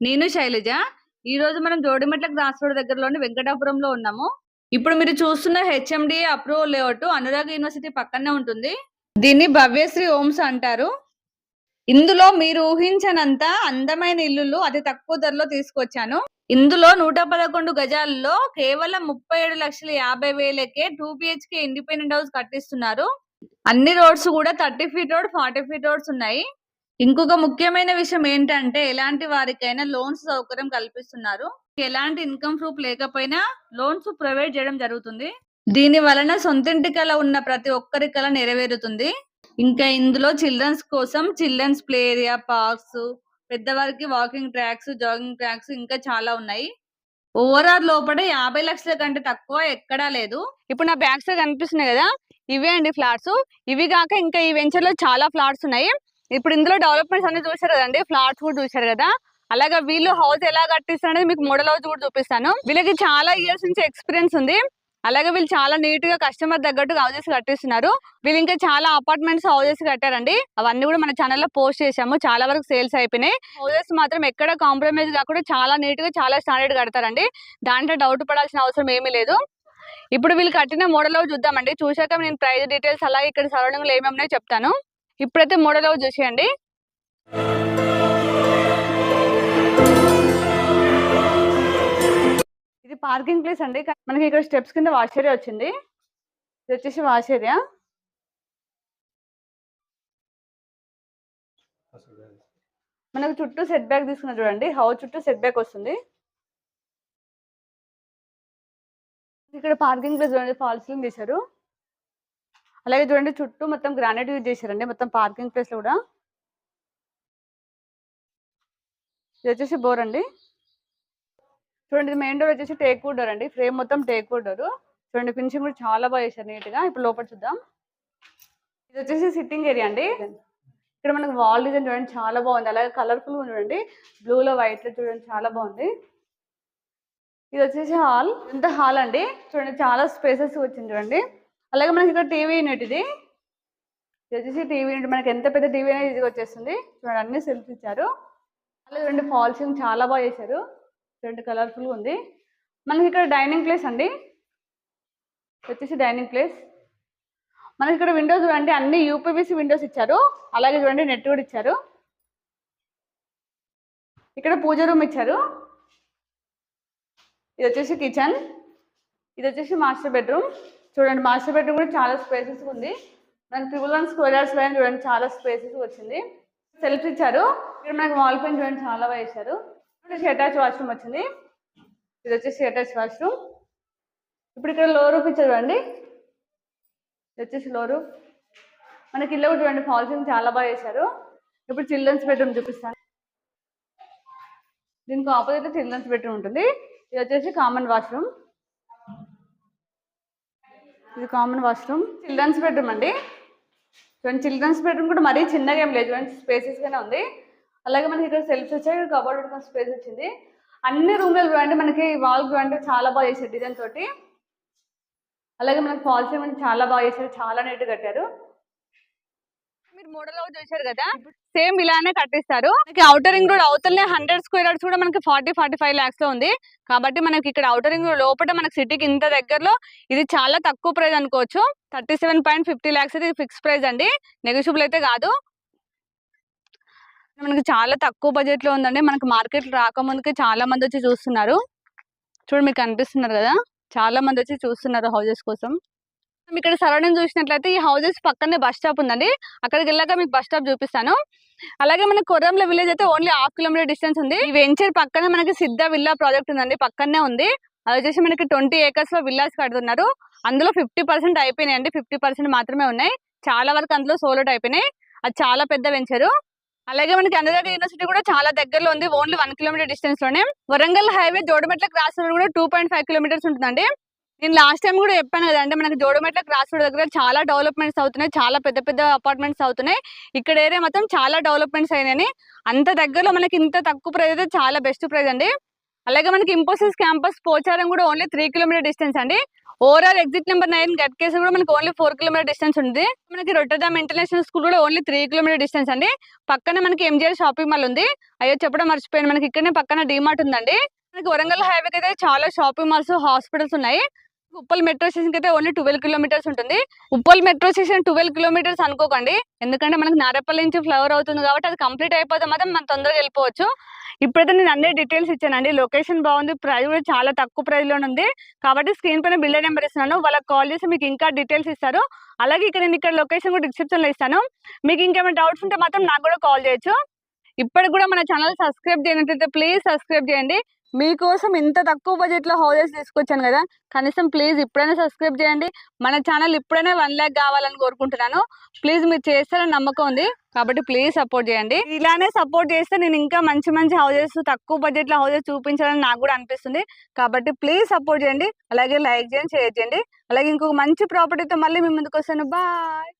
నేను శైలజ. ఈ రోజు మనం జోడిమెట్ల క్రాస్ దగ్గరలోని వెంకటాపురంలో ఉన్నాము. ఇప్పుడు మీరు చూస్తున్న HMDA approval layout Anurag university పక్కనే ఉంటుంది. దీన్ని భవ్యశ్రీ హోమ్స్ అంటారు. ఇందులో మీరు ఊహించనంత అందమైన ఇల్లులు అతి తక్కువ ధరలో తీసుకొచ్చాను. ఇందులో నూట పదకొండు గజాల్లో కేవలం ముప్పై ఏడు లక్షల యాభై వేలకే టూ బిహెచ్కే ఇండిపెండెంట్ హౌస్ కట్టిస్తున్నారు. అన్ని రోడ్స్ కూడా thirty feet road forty feet roads ఉన్నాయి. ఇంకొక ముఖ్యమైన విషయం ఏంటంటే ఎలాంటి వారికైనా లోన్స్ సౌకర్యం కల్పిస్తున్నారు. ఎలాంటి ఇన్కమ్ ప్రూఫ్ లేకపోయినా లోన్స్ ప్రొవైడ్ చేయడం జరుగుతుంది. దీని వలన సొంతింటి కల ఉన్న ప్రతి ఒక్కరి కల నెరవేరుతుంది. ఇంకా ఇందులో చిల్డ్రన్స్ కోసం చిల్డ్రన్స్ ప్లే ఏరియా పార్క్స్ పెద్దవారికి వాకింగ్ ట్రాక్స్ జాగింగ్ ట్రాక్స్ ఇంకా చాలా ఉన్నాయి. ఓవరాల్ లోపల యాభై లక్షల కంటే తక్కువ ఎక్కడా లేదు. ఇప్పుడు నా బ్యాగ్స్ కనిపిస్తున్నాయి కదా? ఇవే అండి ఫ్లాట్స్. ఇవి కాక ఇంకా ఈ వెంచర్లో చాలా ఫ్లాట్స్ ఉన్నాయి. ఇప్పుడు ఇందులో డెవలప్మెంట్స్ అన్ని చూసారు కదండి? ఫ్లాట్స్ కూడా చూసారు కదా? అలాగే వీళ్ళు హౌస్ ఎలా కట్టిస్తారు అనేది మీకు మోడల్ హౌస్ కూడా చూపిస్తాను. వీళ్ళకి చాలా ఇయర్స్ నుంచి ఎక్స్పీరియన్స్ ఉంది. అలాగే వీళ్ళు చాలా నీట్గా కస్టమర్ తగ్గట్టు హౌజెస్ కట్టిస్తున్నారు. వీళ్ళు ఇంకా చాలా అపార్ట్మెంట్స్ హౌజెస్ కట్టారండి. అవన్నీ కూడా మన ఛానల్లో పోస్ట్ చేసాము చాలా వరకు సేల్స్ అయిపోయినాయి. హౌజెస్ మాత్రం ఎక్కడ కాంప్రమైజ్ కాకుండా చాలా నీట్గా చాలా స్టాండర్డ్ కడతారండి. దాంట్లో డౌట్ పడాల్సిన అవసరం ఏమీ లేదు. ఇప్పుడు వీళ్ళు కట్టిన మోడల్ హౌస్ చూద్దామండి. చూశాక నేను ప్రైస్ డీటెయిల్స్ అలాగే ఇక్కడ సరౌండింగ్ ఏమేమి చెప్తాను. ఇప్పుడైతే మోడల్ హౌస్ చూసేయండి. ఇది పార్కింగ్ ప్లేస్ అండి. మనకి ఇక్కడ స్టెప్స్ కింద వాష్ ఏరియా వచ్చింది. ఇది వచ్చేసి వాష్ ఏరియా మనకు చుట్టూ సెట్ బ్యాక్ తీసుకున్న చూడండి. హౌస్ చుట్టూ సెట్ బ్యాక్ వస్తుంది. ఇక్కడ పార్కింగ్ ప్లేస్ చూడండి. ఫాల్ తీశారు. చేశారు అలాగే చూడండి చుట్టూ మొత్తం గ్రానైట్ యూజ్ చేశారండి. మొత్తం పార్కింగ్ ప్లేస్లో కూడా. ఇది వచ్చేసి బోర్ అండి. చూడండి ఇది మెయిన్ డోర్ వచ్చేసి టేక్ వుడ్ డోర్ అండి. ఫ్రేమ్ మొత్తం టేక్ వుడ్ డోర్ చూడండి ఫినిషింగ్ కూడా చాలా బాగా చేశారు నీట్గా ఇప్పుడు లోపల చూద్దాం. ఇది వచ్చేసి సిట్టింగ్ ఏరియా అండి. ఇక్కడ మనకు వాల్ డిజైన్ చూడండి చాలా బాగుంది. అలాగే కలర్ఫుల్ చూడండి బ్లూ లో వైట్లో చూడండి చాలా బాగుంది. ఇది వచ్చేసి హాల్ ఇంత హాల్ అండి. చూడండి చాలా స్పేసెస్ వచ్చింది చూడండి. అలాగే మనకి ఇక్కడ టీవీ యూనిట్ ఇది. ఇది వచ్చేసి టీవీ యూనిట్ మనకి ఎంత పెద్ద టీవీ అనేది ఇది వచ్చేస్తుంది. చూడండి అన్ని సెల్ఫ్ ఇచ్చారు. అలాగే చూడండి ఫాల్సింగ్ చాలా బాగా చేశారు. రెండు కలర్ఫుల్గా ఉంది. మనకి ఇక్కడ డైనింగ్ ప్లేస్ అండి. వచ్చేసి డైనింగ్ ప్లేస్. మనకి ఇక్కడ విండోస్ చూడండి అన్ని యూపీబీసీ విండోస్ ఇచ్చారు. అలాగే చూడండి నెట్ కూడా ఇచ్చారు. ఇక్కడ పూజ రూమ్ ఇచ్చారు. ఇది వచ్చేసి కిచెన్. ఇది వచ్చేసి మాస్టర్ బెడ్రూమ్. చూడండి మాస్టర్ బెడ్రూమ్ కూడా చాలా స్పేసెస్ ఉంది. మనకి ట్రిపుల్ వన్ స్క్వేర్ యార్డ్స్ పైన చూడండి చాలా స్పేసెస్ వచ్చింది. సెల్ఫ్ ఇచ్చారు. ఇక్కడ మనకి వాల్ పైన చూడండి చాలా బాగా వేశారు ఇక్కడ అటాచ్ వాష్రూమ్ వచ్చింది. ఇది వచ్చేసి అటాచ్ వాష్రూమ్. ఇప్పుడు ఇక్కడ లో రూఫ్ ఇచ్చారు చూడండి. ఇది వచ్చేసి లో రూఫ్ మనకి ఇల్లు కూడా చూడండి ఫాల్సింగ్ చాలా బాగా వేశారు ఇప్పుడు చిల్డ్రన్స్ బెడ్రూమ్ చూపిస్తాను. దీనికి ఆపోజిట్ చిల్డ్రన్స్ బెడ్రూమ్ ఉంటుంది. ఇది వచ్చేసి కామన్ వాష్రూమ్. ఇది కామన్ వాష్రూమ్ చిల్డ్రన్స్ బెడ్రూమ్ అండి. చూడండి చిల్డ్రన్స్ బెడ్రూమ్ కూడా మరీ చిన్నగా ఏం లేదు. చూడండి స్పేసెస్గానే ఉంది. అలాగే మనకి ఇక్కడ సెల్ఫ్ వచ్చాయి. ఇక్కడ కబోర్డ్ పెట్టుకున్న స్పేస్ వచ్చింది. అన్ని రూమ్లు చూడండి మనకి వాల్ చూడండి చాలా బాగా చేశారు డిజైన్ తోటి. అలాగే మనకి ఫాల్స్ ఏమంటే చాలా బాగా చేశారు. చాలా నీట్ కట్టారు. మీరు మోడల్ హౌస్ చూశారు కదా? సేమ్ ఇలానే కట్టిస్తారు. మనకి అవుటర్ రింగ్ రోడ్ అవతలనే హండ్రెడ్ స్క్వేర్ యార్డ్స్ కూడా మనకి ఫార్టీ ఫార్టీ ఫైవ్ ల్యాక్స్లో ఉంది. కాబట్టి మనకి ఇక్కడ అవుటర్ రింగ్ రోడ్ లోపల మనకి సిటీకి ఇంత దగ్గరలో ఇది చాలా తక్కువ ప్రైస్ అనుకోవచ్చు. Thirty seven point fifty lakhs అయితే ఫిక్స్ ప్రైస్ అండి. నెగోషియబుల్ అయితే కాదు. మనకి చాలా తక్కువ బడ్జెట్లో ఉందండి. మనకి మార్కెట్ రాకముందుకే చాలా మంది వచ్చి చూస్తున్నారు. చూడు మీకు కనిపిస్తున్నారు కదా? చాలా మంది వచ్చి చూస్తున్నారు హౌసెస్ కోసం. ఇక్కడ సరౌండింగ్ చూసినట్లయితే ఈ హౌజెస్ పక్కనే బస్ స్టాప్ ఉందండి. అక్కడికి వెళ్ళాక మీకు బస్ స్టాప్ చూపిస్తాను. అలాగే మన కొర్రంల విలేజ్ అయితే ఓన్లీ హాఫ్ కిలోమీటర్ డిస్టెన్స్ ఉంది. ఈ వెంచర్ పక్కనే మనకి సిద్ధ విల్లా ప్రాజెక్ట్ ఉందండి. పక్కనే ఉంది. అది వచ్చేసి మనకి ట్వంటీ ఏకర్స్లో విల్లాస్ కడుతున్నారు. అందులో ఫిఫ్టీ పర్సెంట్ అయిపోయినాయి అండి ఫిఫ్టీ పర్సెంట్ మాత్రమే ఉన్నాయి. చాలా వరకు అందులో సోలోట్ అయిపోయినాయి అది చాలా పెద్ద వెంచరు. అలాగే మనకి అనురాగ్ యూనివర్సిటీ కూడా చాలా దగ్గరలో ఉంది. Only one kilometre డిస్టెన్స్లోనే. Warangal highway Jodimetla cross road కూడా టూ పాయింట్ ఫైవ్ కిలోమీటర్స్ ఉంటుందండి. నేను లాస్ట్ టైం కూడా చెప్పాను కదండి మనకు జోడమెట్ల క్రాస్ రోడ్ దగ్గర చాలా డెవలప్మెంట్స్ అవుతున్నాయి చాలా పెద్ద పెద్ద అపార్ట్మెంట్స్ అవుతున్నాయి. ఇక్కడ ఏరియా మొత్తం చాలా డెవలప్మెంట్స్ అయినాయి అంత దగ్గరలో మనకి ఇంత తక్కువ ప్రైస్ అయితే చాలా బెస్ట్ ప్రైస్ అండి. అలాగే మనకి ఇంపోసిస్ క్యాంపస్ పోచారం కూడా ఓన్లీ త్రీ కిలోమీటర్ డిస్టెన్స్ అండి. Overall exit number nine Ghatkesar కూడా మనకి ఓన్లీ ఫోర్ కిలోమీటర్ డిస్టెన్స్ ఉంది. మనకి రొట్టదాం ఇంటర్నేషనల్ స్కూల్ కూడా ఓన్లీ త్రీ కిలోమీటర్ డిస్టెన్స్ అండి. పక్కన మనకి ఎంజిఆర్ షాపింగ్ మాల్ ఉంది. అయ్యో చెప్పడం మర్చిపోయాను మనకి ఇక్కడనే పక్కన డిమార్ట్ ఉందండి. మనకి వరంగల్ హైవేకి అయితే చాలా షాపింగ్ మాల్స్ హాస్పిటల్స్ ఉన్నాయి. ఉప్పల్ మెట్రో స్టేషన్ అయితే ఓన్లీ ట్వెల్వ్ కిలోమీటర్స్ ఉంటుంది. Uppal metro station twelve kilometres అనుకోకండి. ఎందుకంటే మనకి నారపల్లి నుంచి ఫ్లవర్ అవుతుంది కాబట్టి అది కంప్లీట్ అయిపోతే మాత్రం మనం తొందరగా వెళ్ళిపోవచ్చు. ఇప్పుడైతే నేను అన్ని డీటెయిల్స్ ఇచ్చానండి. లొకేషన్ బాగుంది. ప్రైస్ కూడా చాలా తక్కువ ప్రైస్లో ఉంది. కాబట్టి స్క్రీన్ పైన బిల్డర్ నెంబర్ ఇస్తున్నాను. వాళ్ళకి కాల్ చేసి మీకు ఇంకా డీటెయిల్స్ ఇస్తారు. అలాగే ఇక్కడ నేను ఇక్కడ లొకేషన్ కూడా డిస్క్రిప్షన్లో ఇస్తాను. మీకు ఇంకేమైనా డౌట్స్ ఉంటే మాత్రం నాకు కూడా కాల్ చేయొచ్చు. ఇప్పటికి కూడా మన ఛానల్ సబ్స్క్రైబ్ చేయనట్లయితే ప్లీజ్ సబ్స్క్రైబ్ చేయండి. మీకోసం ఇంత తక్కువ బడ్జెట్లో తీసుకొచ్చాను కదా కనీసం ప్లీజ్ ఇప్పుడైనా సబ్స్క్రైబ్ చేయండి. మన ఛానల్ ఇప్పుడైనా వన్ ల్యాక్ కావాలని కోరుకుంటున్నాను. ప్లీజ్ మీరు చేస్తారని నమ్మకం ఉంది. కాబట్టి ప్లీజ్ సపోర్ట్ చేయండి. ఇలానే సపోర్ట్ చేస్తే నేను ఇంకా మంచి మంచి హౌజెస్ తక్కువ బడ్జెట్లో చూపించాలని నాకు కూడా అనిపిస్తుంది. కాబట్టి ప్లీజ్ సపోర్ట్ చేయండి. అలాగే లైక్ చేయండి షేర్ చేయండి. అలాగే ఇంకొక మంచి ప్రాపర్టీతో మళ్ళీ మీ ముందుకు వస్తాను. బాయ్.